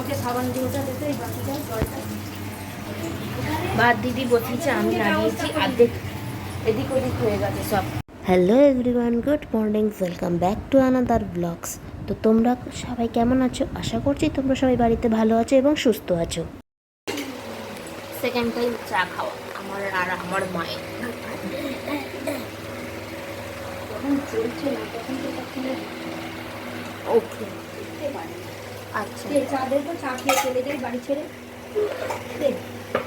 আমাকে সাবান দিয়ে দিতে এই বাকিটা জলটা। ভাত দিদি আমি লাগিয়েছি অর্ধেক। এদিক ওদিক হয়ে গেছে সব। Hello everyone good morning welcome back to another blogs তো তোমরা সবাই কেমন আছো? আশা করছি তোমরা সবাই বাড়িতে ভালো আছো এবং সুস্থ আছো। সেকেন্ড টাইম চা খাওয়া আমার আর আমার মায়ের। ওকে আচ্ছা। দে, চা দেব চলে যাই বাড়ি ছেড়ে।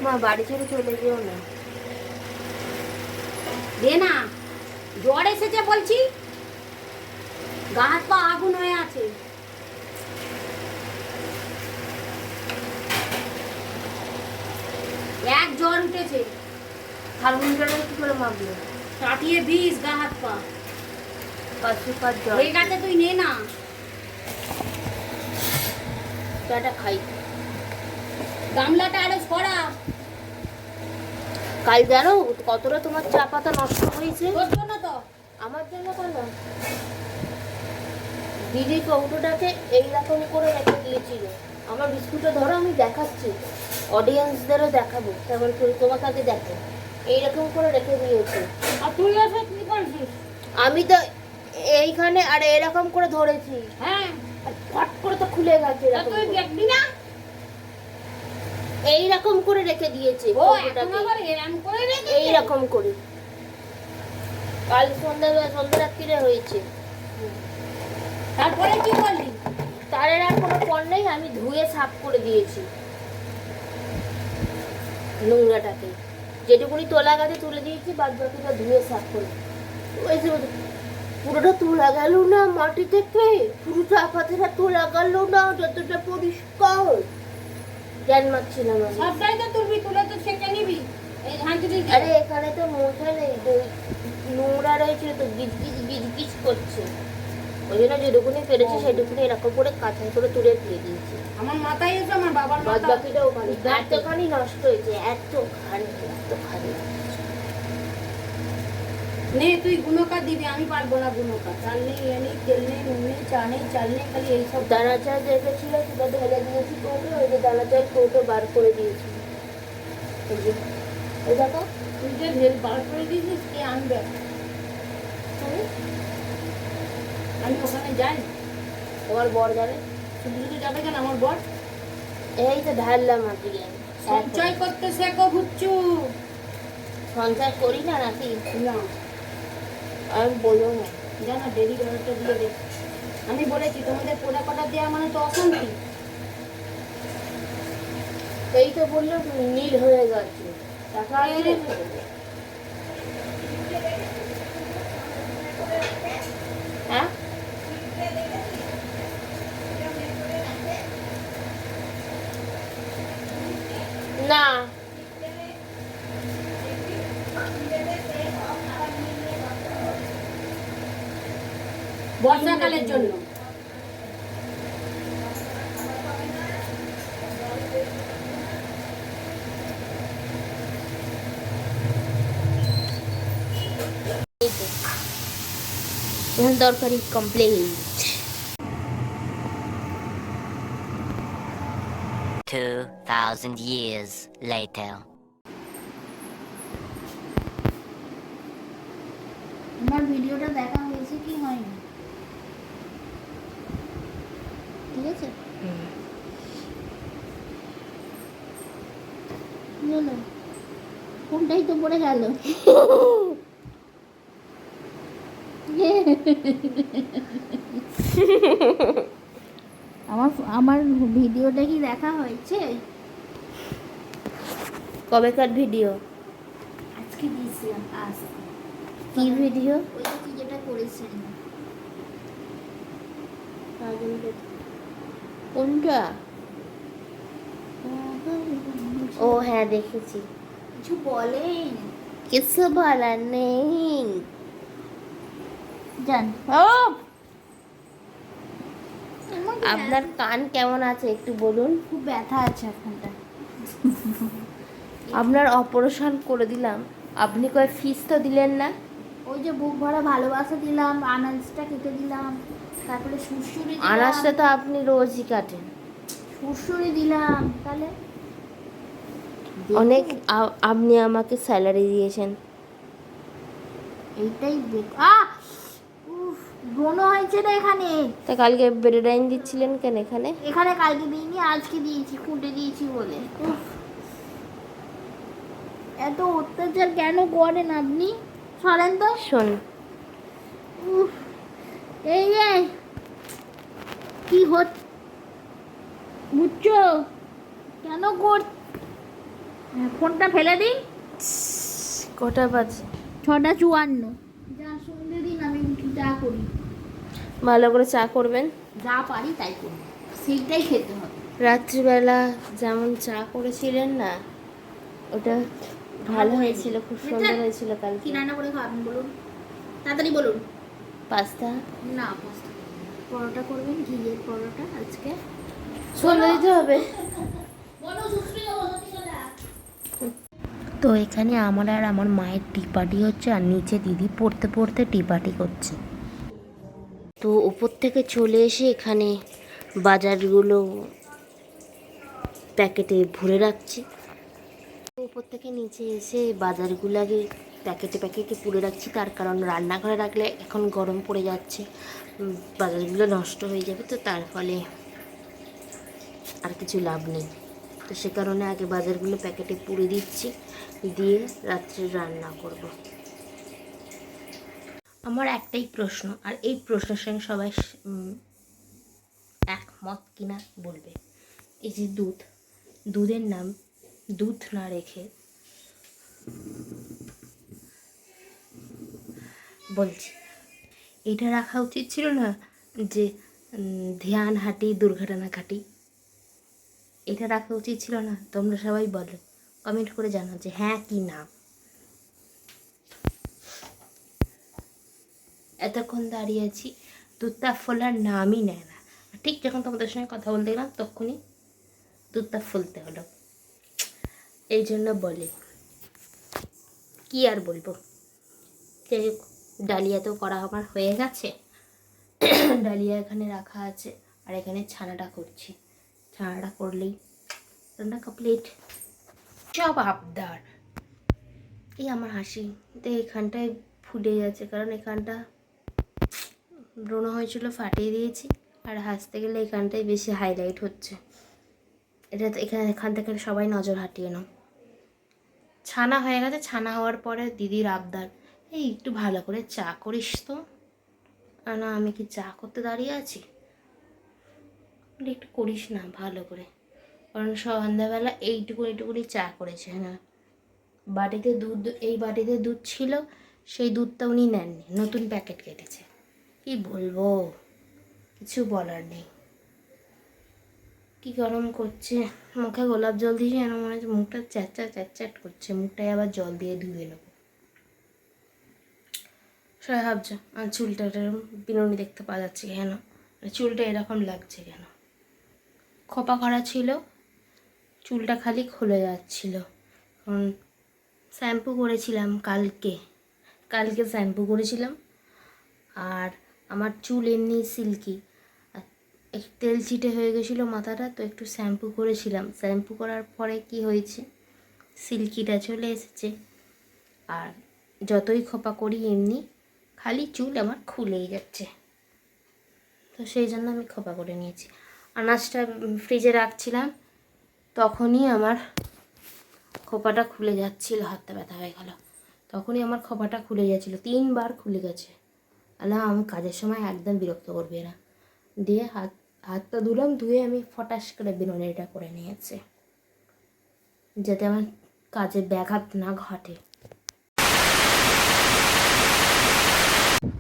মা বাড়ি ছেড়ে চলে যেও না। দে না। জ্বর এসেছে বলছি। গা হাত পা আগুন হয়ে আছে। এক জ্বর উঠেছে। থার্মোমিটারে কি করে মাপলো কাটিয়ে বিষ গা হাত পা। পাঁচ জল হয়ে গেছে তুই নে না। চাটা খাই। গামলাটা আরও সরা। কাল জানো কতটা তোমার চা পাতা নষ্ট হয়েছে? তো? আমার জন্য কেন? দিদি কৌটোটাকে এইরকম করে রেখে দিয়েছিল। আমার বিস্কুটটা ধরো আমি দেখাচ্ছি। অডিয়েন্সদেরও দেখাবো করে তোমাকে আগে দেখো। এইরকম করে রেখে দিয়েছে। আর তুই এসে কি করছিস? আমি তো এইখানে আর এরকম করে ধরেছি। হ্যাঁ। ফট করে তো খুলে গেছে তুই দেখবি না? এইরকম করে রেখে দিয়েছে ও এখন আবার এরম করে রেখেছে এইরকম করে। কাল সন্ধ্যা সন্ধ্যা রাত্রিরে হয়েছে। তারপরে কি করলি তারের আর কোনো পর নেই আমি ধুয়ে সাফ করে দিয়েছি। নোংরাটাকে। যেটুকুনি তোলা গাছে তুলে দিয়েছি বাদ বাকিটা ধুয়ে সাফ করে। ওই- পুরোটা তোলা গেল না মাটি থেকে। পুরো চা পাতাটা তোলা গেল না যতটা পরিষ্কার। জ্ঞান মারছিলাম আমি সবটাই তো তুলবি তুলে তো সেকে নিবি। আরে এখানে তো মোছা নেই নোংরা রয়েছিল তো গিজ গিজ গিজ গিজ করছে। ওই জন্য যেটুকুনি পেরেছি সেটুকুনি এরকম করে কাঁচাই করে তুলে দিয়ে দিয়েছি। আমার মাথায় এসে আমার বাবার মাথা। বাকিটা ওখানে। এতখানি নষ্ট হয়েছে এতখানি এতখানি। নে তুই গুণকা দিবি আমি পারব না গুণকা চাল নেই এ নেই তেল নেই নুন নেই চা নেই চাল নেই খালি এইসব দানা চা রেখেছিল সেটা ঢেলে দিয়েছি কৌটো ওই যে দানা চায়ের কৌটো বার করে দিয়েছি। যে, এই দেখো। তুই যে ঢেল বার করে দিয়েছিস কে আনবে? আমি? ওখানে যাই। তোমার বর জানে? শুধু শুধু যাবে কেন আমার বর? এই তো ঢাললাম আজকে সঞ্চয় করতে শেখো ভুচ্ছু সঞ্চয় করি না নাকি? না। আমি বলব না। জানো ডেলি ডলারটা দিয়ে দে আমি বলেছি তোমাদের পোড়া কটা দেওয়া মানে তো অশান্তি। এই তো বলল নীল হয়ে গেছে। টাকা হ্যাঁ? না। বর্ষাকালের জন্য। তরকারি কমপ্লিট 2,000 years later. আমার ভিডিওটা দেখা হয়েছে কি হয়নি? আছে কি হলো কোনটাই তো পড়ে গেল? আমার আমার ভিডিওটা কি দেখা হয়েছে? কবেকার ভিডিও? আজকে দিয়েছিলাম আজ। কি ভিডিও? ওইটা কি যেটা করেছেন? কোনটা? ও হ্যাঁ দেখেছি। কিছু বলেন কিছু বলার নেই। জান। ও! আপনার কান কেমন আছে একটু বলুন? খুব ব্যথা আছে এখনটা। আপনার অপারেশন করে দিলাম। আপনি কয় ফিস তো দিলেন না? ওই যে বুক ভরা ভালোবাসা দিলাম আনাজটা কেটে দিলাম তারপরে সুরসুরি আনাজটা তো আপনি রোজই কাটেন। কুসুরি দিলাম তাহলে? অনেক আপনি আমাকে স্যালারি দিয়েছেন। এইটাই দেখ আহ! উফ ব্রণ হয়েছে না এখানে। তা কালকে বেডাইন দিচ্ছিলেন কেন এখানে? এখানে কালকে দিইনি আজকে দিয়েছি খুঁটে দিয়েছি বলে। উফ। এত অত্যাচার কেন করেন আপনি? সরেন তো। শোন। এই যে কি হত বুঝছ? কেন কর হ্যাঁ, ফোনটা ফেলে দিন কটা বাজে? ছটা চুয়ান্ন। যা সন্ধে দিন আমি যা করি। ভালো করে চা করবেন। যা পারি তাই করি। সেইটাই খেতে হবে। রাত্রিবেলা যেমন চা করেছিলেন না ওটা ভালো হয়েছিল খুব সুন্দর হয়েছিল কি কালকে রান্না করে খাবেন বলুন? তাড়াতাড়ি বলুন। পাস্তা। না পাস্তা। পরোটা করবেন ঘিয়ের পরোটা আজকে। চলে দিতে হবে। তো এখানে আমার আর আমার মায়ের টি পার্টি হচ্ছে আর নিচে দিদি পড়তে পড়তে টি পার্টি করছে। তো ওপর থেকে চলে এসে এখানে বাজারগুলো প্যাকেটে ভরে রাখছি। ওপর থেকে নিচে এসে বাজারগুলো আগে প্যাকেটে প্যাকেটে পুড়ে রাখছি। তার কারণ রান্নাঘরে রাখলে এখন গরম পড়ে যাচ্ছে বাজারগুলো নষ্ট হয়ে যাবে, তো তার ফলে আর কিছু লাভ নেই। তো সে কারণে আগে বাজারগুলো প্যাকেটে পুড়ে দিচ্ছি, দিয়ে রাত্রে রান্না করব। আমার একটাই প্রশ্ন, আর এই প্রশ্নের সঙ্গে সবাই একমত কিনা বলবে। এই যে দুধ, দুধের নাম দুধ না রেখে বলছি, এটা রাখা উচিত ছিল না যে ধ্যান হাঁটি, দুর্ঘটনা ঘাটি? এটা রাখা উচিত ছিল না? তোমরা সবাই বলো কমেন্ট করে জানাও যে হ্যাঁ কি না। এতক্ষণ দাঁড়িয়ে আছি, দুধটা ফোলার নামই নেয় না। ঠিক যখন তোমাদের সঙ্গে কথা বলতে গেলাম, তখনই দুধটা ফুলতে হলো। এই জন্য বলে। কি আর বলব? যাই হোক ডালিয়া তো করা আমার হয়ে গেছে। ডালিয়া এখানে রাখা আছে আর এখানে ছানাটা করছি। ছানাটা করলেই রান্না কমপ্লিট সব আবদার। এই আমার হাসি। তো এখানটায় ফুটে যাচ্ছে কারণ এখানটা ব্রণ হয়েছিল, ফাটিয়ে দিয়েছি। আর হাসতে গেলে এখানটায় বেশি হাইলাইট হচ্ছে। এটা এখানে এখান থেকে সবাই নজর হাঁটিয়ে নাও। ছানা হয়ে গেছে, ছানা হওয়ার পরে দিদির আবদার। এই, একটু ভালো করে চা করিস তো। না আমি কি চা করতে দাঁড়িয়ে আছি? একটু করিস না, ভালো করে। কারণ সন্ধ্যাবেলা এইটুকু, এইটুকুনি চা করেছে হ্যাঁ। বাটিতে দুধ, এই বাটিতে দুধ ছিল, সেই দুধটা উনি নেননি, নতুন প্যাকেট কেটেছে। কি বলব? কিছু বলার নেই। কি গরম করছে? মুখে গোলাপ জল দিয়ে যেন মনে হচ্ছে মুখটা চ্যাট চ্যাট করছে। মুখটায় আবার জল দিয়ে ধুয়ে নেব। সবাই ভাবছ, আর চুলটা বিনুনি দেখতে পাওয়া যাচ্ছে কেন? আর চুলটা এরকম লাগছে কেন? খোপা করা ছিল, চুলটা খালি খুলে যাচ্ছিল। কারণ শ্যাম্পু করেছিলাম কালকে। কালকে শ্যাম্পু করেছিলাম। আর আমার চুল এমনি সিল্কি। তেল ছিটে হয়ে গেছিল মাথাটা, তো একটু শ্যাম্পু করেছিলাম। শ্যাম্পু করার পরে কি হয়েছে? সিল্কিটা চলে এসেছে। আর যতই খোপা করি এমনি, খালি চুল আমার খুলেই যাচ্ছে। তো সেই জন্য আমি খোপা করে নিয়েছি। আনাজটা ফ্রিজে রাখছিলাম, তখনই আমার খোপাটা খুলে যাচ্ছিল, হাতটা ব্যথা হয়ে গেল। তখনই আমার খোপাটা খুলে যাচ্ছিল তিনবার খুলে গেছে। আল্লাহ, আমি কাজের সময় একদম বিরক্ত করবে না। দিয়ে হাত হাতটা ধুলাম, ধুয়ে আমি ফটাস করে বিনুনিটা করে নিয়েছি, যাতে আমার কাজে ব্যাঘাত না ঘটে।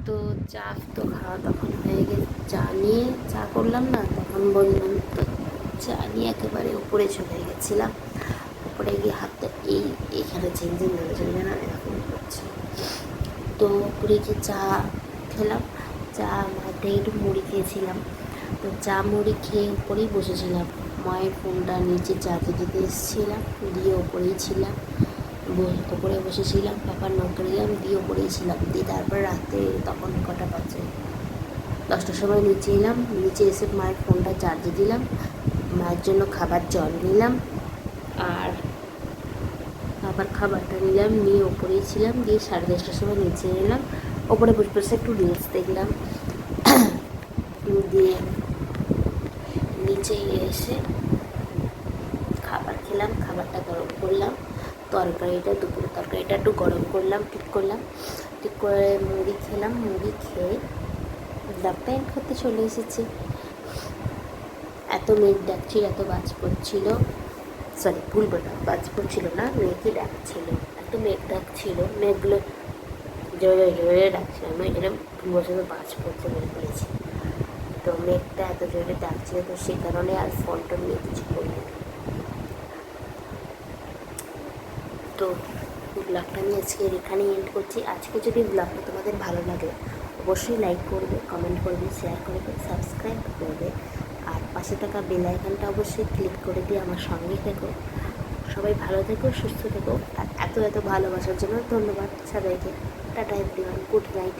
তো চা তো খাওয়া তখন হয়ে গেছে। চা নিয়ে চা করলাম না, তখন বললাম তো চা নিয়ে একেবারে উপরে চলে গেছিলাম। উপরে গিয়ে হাতটা এই এখানে ঝিনঝিন ঝিনঝিন যেন এরকম করছে। তো উপরে গিয়ে চা খেলাম, চা হাতে একটু মুড়ি খেয়েছিলাম। তো চা মুড়ি খেয়ে উপরেই বসেছিলাম। মায়ের ফোনটা নিচে চার্জে দিতে এসেছিলাম, দিয়ে ওপরেই ছিলাম ওপরে বসেছিলাম, পাপার নৌকা দিলাম, দিয়ে ওপরেই ছিলাম। দিয়ে তারপর রাতে তখন কটা বাজে? দশটার সময় নিচে এলাম, নিচে এসে মায়ের ফোনটা চার্জে দিলাম, মায়ের জন্য খাবার জল নিলাম, আর আবার খাবারটা নিলাম, নিয়ে ওপরেই ছিলাম, দিয়ে সাড়ে দশটার সময় নিচে এলাম ওপরে বসে বসে একটু রিলস দেখলাম। দিয়ে নিচে এসে খাবার খেলাম, খাবারটা গরম করলাম। তরকারিটা দুপুরে তরকারিটা একটু গরম করলাম, ঠিক করলাম। ঠিক করে মুড়ি খেলাম, মুড়ি খেয়ে এন্ড করতে চলে এসেছি। এত মেঘ ডাকছিল এত বাজ পড়ছিল। সরি ভুল বললাম, বাজ পড়ছিল না মেঘই ডাকছিল। এত মেঘ ডাকছিল, মেঘগুলো জোরে জোরে ডাকছিল। আমি এটা ভুল বছর বাজ পড়তে বের করেছি তো মেঘটা এত জোরে ডাকছিল তো সে কারণে আর ফোনটা নিয়ে কিছু করিনি তো ব্লগটা আমি আজকে এখানেই এন্ড করছি। আজকে যদি ব্লগটা তোমাদের ভালো লাগে, অবশ্যই লাইক করবে কমেন্ট করবে শেয়ার করবে সাবস্ক্রাইব করবে। আর পাশে থাকা বেল আইকনটা অবশ্যই ক্লিক করে দিয়ে আমার সঙ্গে থেকো। সবাই ভালো থেকো, সুস্থ থেকো। আর এত এত ভালোবাসার জন্য ধন্যবাদ সবাইকে। Tata everyone good night